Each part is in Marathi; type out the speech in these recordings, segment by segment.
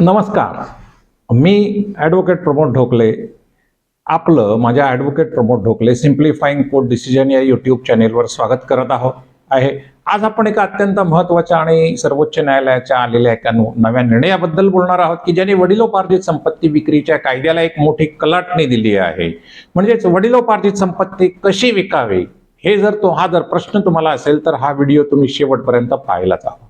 नमस्कार. मी ॲडव्होकेट प्रमोद ढोकले. आपलं माझ्या advocate Pramod Dhokle simplifying court decision या यूट्यूब चॅनेलवर स्वागत करत आहोत. आहे. आज आपण एका अत्यंत महत्त्वाच्या आणि सर्वोच्च न्यायालयाच्या आलेल्या एका नव्या निर्णयाबद्दल बोलणार आहोत की ज्याने वडिलोपार्जित संपत्ती विक्रीच्या कायद्याला एक मोठी कलाटणी दिली आहे. म्हणजेच वडिलोपार्जित संपत्ती कशी विकावी? हे जर तो हा जर प्रश्न तुम्हाला असेल तर हा व्हिडिओ तुम्ही शेवटपर्यंत पाहिलाच आहोत.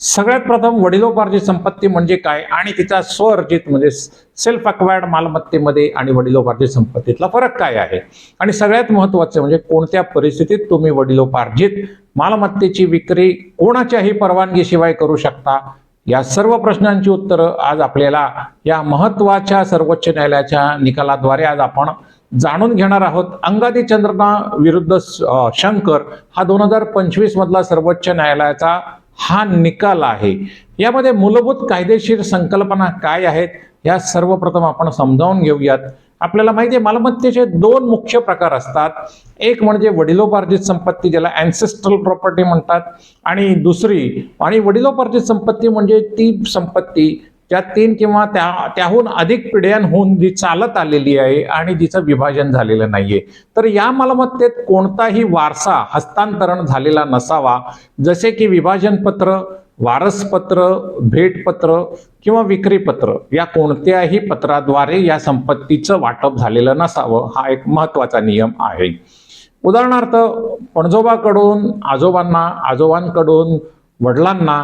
सगळ्यात प्रथम वडिलोपार्जित संपत्ती म्हणजे काय? आणि तिचा स्वअर्जित म्हणजे सेल्फ अक्वायर्ड मालमत्तेमध्ये आणि वडिलोपार्जित संपत्तीतला फरक काय आहे? आणि सगळ्यात महत्त्वाचं म्हणजे कोणत्या परिस्थितीत तुम्ही वडिलोपार्जित मालमत्तेची विक्री कोणाच्याही परवानगीशिवाय करू शकता? या सर्व प्रश्नांची उत्तरं आज आपल्याला या महत्त्वाच्या सर्वोच्च न्यायालयाच्या निकालाद्वारे आज आपण जाणून घेणार आहोत. अंगादी चंद्रना विरुद्ध शंकर हा दोन हजार पंचवीस मधला सर्वोच्च न्यायालयाचा हा निकाल आहे. यामध्ये मूलभूत कायदेशीर संकल्पना काय आहेत या सर्वप्रथम आपण समजावून घेऊयात. आपल्याला माहिती आहे मालमत्तेचे दोन मुख्य प्रकार असतात. एक म्हणजे वडिलोपार्जित संपत्ती ज्याला अँसेस्ट्रल प्रॉपर्टी म्हणतात. आणि दुसरी आणि वडिलोपार्जित संपत्ती म्हणजे ती संपत्ती ज्या तीन किंवा त्या त्याहून अधिक पिढ्यांहून जी चालत आलेली आहे आणि जिचं विभाजन झालेलं नाहीये. तर या मालमत्तेत कोणताही वारसा हस्तांतरण झालेला नसावा. जसे की विभाजनपत्र वारसपत्र भेटपत्र किंवा विक्रीपत्र या कोणत्याही पत्राद्वारे या संपत्तीचं वाटप झालेलं नसावं हा एक महत्त्वाचा नियम आहे. उदाहरणार्थ पणजोबाकडून आजोबांना आजोबांकडून वडिलांना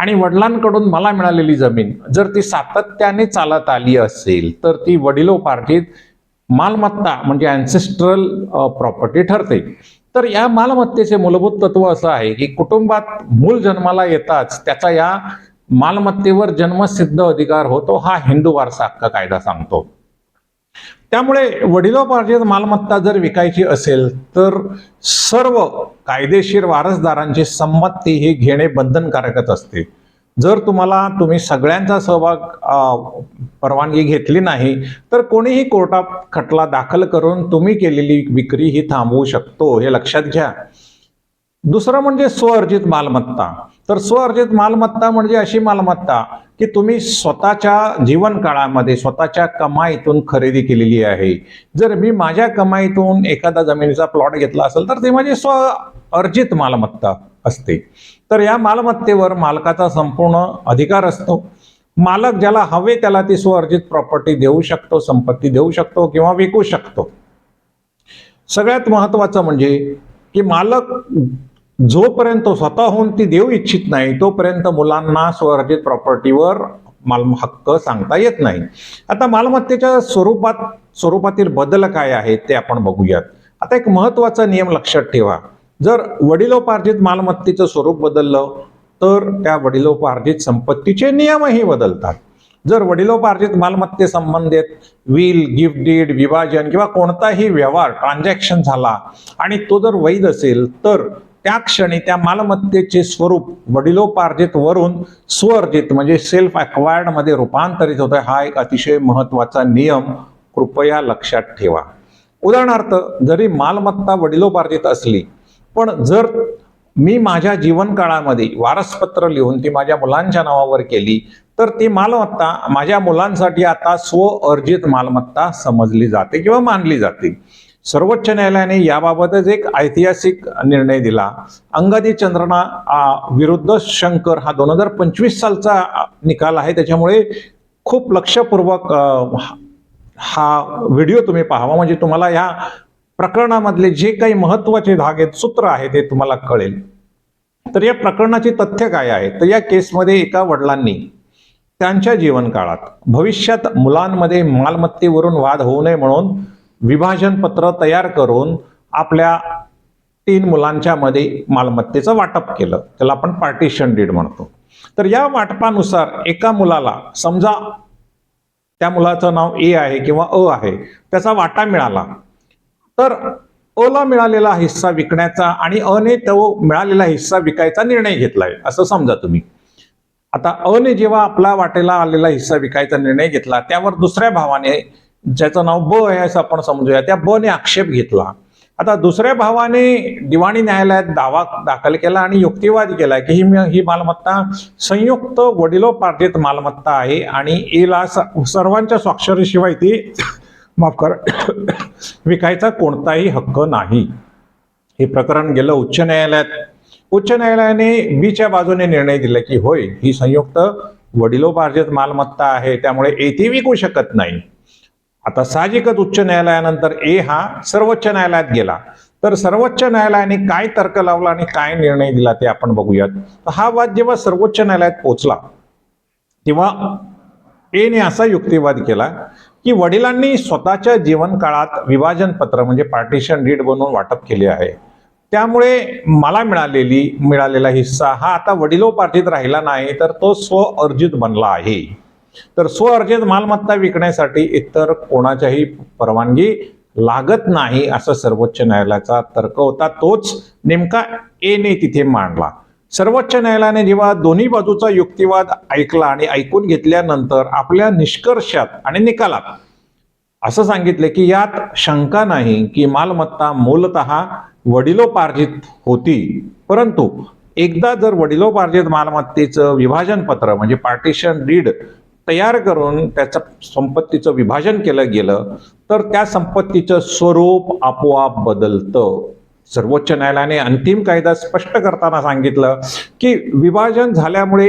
आणि वडिलांकडून मला मिळालेली जमीन जर ती सातत्याने चालत आली असेल तर ती वडिलोपार्जित मालमत्ता म्हणजे अँसेस्ट्रल प्रॉपर्टी ठरते. तर या मालमत्तेचे मूलभूत तत्व असं आहे की कुटुंबात मूल जन्माला येताच त्याचा या मालमत्तेवर जन्मसिद्ध अधिकार होतो हा हिंदू वारसा हक्क कायदा सांगतो. त्यामुळे वडिलोपार्जित मालमत्ता जर विकायची असेल तर सर्व कायदेशीर वारसदारांची संमती ही घेणे बंधनकारकच असते. जर तुम्हाला तुम्ही सगळ्यांचा सहभाग परवानगी घेतली नाही तर कोणीही कोर्टात खटला दाखल करून तुम्ही केलेली विक्री ही थांबवू शकतो हे लक्षात घ्या. दुसरं म्हणजे स्वअर्जित मालमत्ता. तर स्वअर्जित मालमत्ता म्हणजे अशी मालमत्ता की तुम्ही स्वतःच्या जीवन काळामध्ये स्वतःच्या कमाईतून खरेदी केलेली आहे. जर मी माझ्या कमाईतून एखादा जमिनीचा प्लॉट घेतला असेल तर ते माझी स्व अर्जित मालमत्ता असते. तर या मालमत्तेवर मालकाचा संपूर्ण अधिकार असतो. मालक ज्याला हवे त्याला ती स्वअर्जित प्रॉपर्टी देऊ शकतो संपत्ती देऊ शकतो किंवा विकू शकतो. सगळ्यात महत्वाचं म्हणजे की मालक जोपर्यंत स्वतःहून ती देऊ इच्छित नाही तोपर्यंत मुलांना स्वअर्जित प्रॉपर्टीवर माल हक्क सांगता येत नाही. आता मालमत्तेच्या स्वरूपात स्वरूपातील बदल काय आहेत ते आपण बघूयात. आता एक महत्त्वाचा नियम लक्षात ठेवा. जर वडिलोपार्जित मालमत्तेचं स्वरूप बदललं तर त्या वडिलोपार्जित संपत्तीचे नियमही बदलतात. जर वडिलोपार्जित मालमत्ते संबंधित विल गिफ्ट डीड विभाजन किंवा कोणताही व्यवहार ट्रान्झॅक्शन झाला आणि तो जर वैध असेल तर त्या क्षणी त्या मालमत्तेचे स्वरूप वडिलोपार्जित वरून स्वअर्जित म्हणजे सेल्फ अक्वायर्डमध्ये रूपांतरित होतं हा एक अतिशय महत्त्वाचा नियम कृपया लक्षात ठेवा. उदाहरणार्थ जरी मालमत्ता वडिलोपार्जित असली पण जर मी माझ्या जीवन काळामध्ये वारसपत्र लिहून ती माझ्या मुलांच्या नावावर केली तर ती मालमत्ता माझ्या मुलांसाठी आता स्वअर्जित मालमत्ता समजली जाते किंवा मानली जाते. सर्वोच्च न्यायालयाने याबाबतच एक ऐतिहासिक निर्णय दिला. अंगादी चंद्रना आ, विरुद्ध शंकर हा दोन हजार पंचवीस सालचा निकाल आहे. त्याच्यामुळे खूप लक्षपूर्वक हा व्हिडिओ तुम्ही पाहावा. म्हणजे तुम्हाला या प्रकरणामधले जे काही महत्त्वाचे धागे आहेत सूत्र आहे ते तुम्हाला कळेल. तर या प्रकरणाची तथ्य काय आहे? तर या केसमध्ये एका वडिलांनी त्यांच्या जीवनकाळात भविष्यात मुलांमध्ये मालमत्तेवरून वाद होऊ नये म्हणून विभाजन पत्र तयार करून आपल्या तीन मुलांच्या मध्ये मालमत्तेचं वाटप केलं. त्याला आपण पार्टिशन डीड म्हणतो. तर या वाटपानुसार एका मुलाला समजा त्या मुलाचं नाव ए आहे किंवा अ आहे त्याचा वाटा मिळाला. तर अला मिळालेला हिस्सा विकण्याचा आणि अने तो मिळालेला हिस्सा विकायचा निर्णय घेतलाय असं समजा तुम्ही. आता अने जेव्हा आपला वाटेला आलेला हिस्सा विकायचा निर्णय घेतला त्यावर दुसऱ्या भावाने ज्याचं नाव ब आहे असं आपण समजूया. त्या ब ने आक्षेप घेतला. आता दुसऱ्या भावाने दिवाणी न्यायालयात दावा दाखल केला आणि युक्तिवाद केला की ही ही मालमत्ता संयुक्त वडिलोपार्जित मालमत्ता आहे आणि एला स- सर्वांच्या स्वाक्षरीशिवाय ती माफ कर विकायचा कोणताही हक्क नाही. हे प्रकरण गेलं उच्च न्यायालयात. उच्च न्यायालयाने बीच्या बाजूने निर्णय दिला की होय ही संयुक्त वडिलोपार्जित मालमत्ता आहे त्यामुळे ए ती विकू शकत नाही. आता साहजिकच उच्च न्यायालयानंतर ए हा सर्वोच्च न्यायालयात गेला. तर सर्वोच्च न्यायालयाने काय तर्क लावला आणि काय निर्णय दिला ते आपण बघूयात. तर हा वाद जेव्हा सर्वोच्च न्यायालयात पोहोचला तेव्हा एने असा युक्तिवाद केला की वडिलांनी स्वतःच्या जीवनकाळात विभाजन पत्र म्हणजे पार्टिशन डीड बनवून वाटप केले आहे. त्यामुळे मला मिळालेली मिळालेला हिस्सा हा आता वडिलोपार्जित राहिला नाही तर तो स्वअर्जित बनला आहे. तर स्वअर्जित मालमत्ता विकण्यासाठी इतर कोणाच्याही परवानगी लागत नाही असं सर्वोच्च न्यायालयाचा तर्क होता. तोच नेमका एने तिथे मांडला. सर्वोच्च न्यायालयाने जेव्हा दोन्ही बाजूचा युक्तिवाद ऐकला आणि ऐकून घेतल्यानंतर आपल्या निष्कर्षात आणि निकालात असं सांगितले की यात शंका नाही की मालमत्ता मूलतः वडिलोपार्जित होती. परंतु एकदा जर वडिलोपार्जित मालमत्तेचं विभाजन पत्र म्हणजे पार्टिशन डीड तयार करून त्याचं संपत्तीचं विभाजन केलं गेलं तर त्या संपत्तीचं स्वरूप आपोआप बदलतं. सर्वोच्च न्यायालयाने अंतिम कायदा स्पष्ट करताना सांगितलं की विभाजन झाल्यामुळे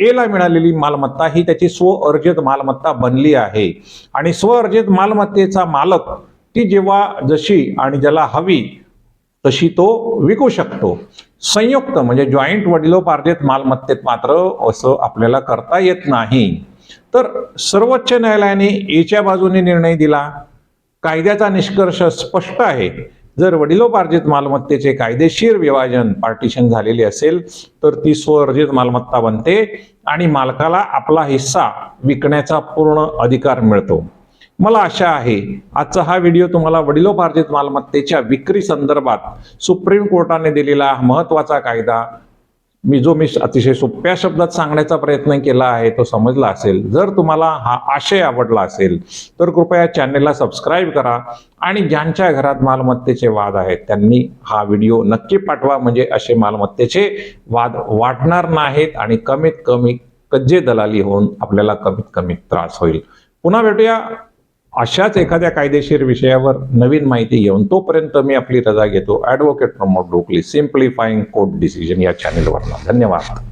एला मिळालेली मालमत्ता ही त्याची स्वअर्जित मालमत्ता बनली आहे. आणि स्वअर्जित मालमत्तेचा मालक ती जेव्हा जशी आणि ज्याला हवी तशी तो विकू शकतो. संयुक्त म्हणजे जॉईंट वडिलोपार्जित मालमत्तेत मात्र असं आपल्याला करता येत नाही. तर सर्वोच्च न्यायालयाने याच्या बाजूने निर्णय दिला. कायद्याचा निष्कर्ष स्पष्ट आहे. जर वडिलोपार्जित मालमत्तेचे कायदेशीर विभाजन पार्टिशन झालेले असेल तर ती स्वअर्जित मालमत्ता बनते आणि मालकाला आपला हिस्सा विकण्याचा पूर्ण अधिकार मिळतो. मला आशा आहे आजचा हा व्हिडिओ तुम्हाला वडिलोपार्जित मालमत्तेच्या विक्री संदर्भात सुप्रीम कोर्टाने दिलेला महत्त्वाचा कायदा मी जो मी अतिशय सोप्या शब्दात सांगण्याचा प्रयत्न केला आहे तो समजला असेल. जर तुम्हाला हा आशय आवडला असेल तर कृपया चॅनेलला सबस्क्राईब करा आणि ज्यांच्या घरात मालमत्तेचे वाद आहेत त्यांनी हा व्हिडिओ नक्की पाठवा. म्हणजे असे मालमत्तेचे वाद वाटणार नाहीत आणि कमीत कमी कज्जे दलाली होऊन आपल्याला कमीत कमी त्रास होईल. पुन्हा भेटूया. अशाच एखाद्या कायदेशीर विषयावर नवीन माहिती घेऊन तोपर्यंत मी आपली रजा घेतो. Advocate Pramod Dhokle simplifying court decision या चॅनेलवरनं धन्यवाद.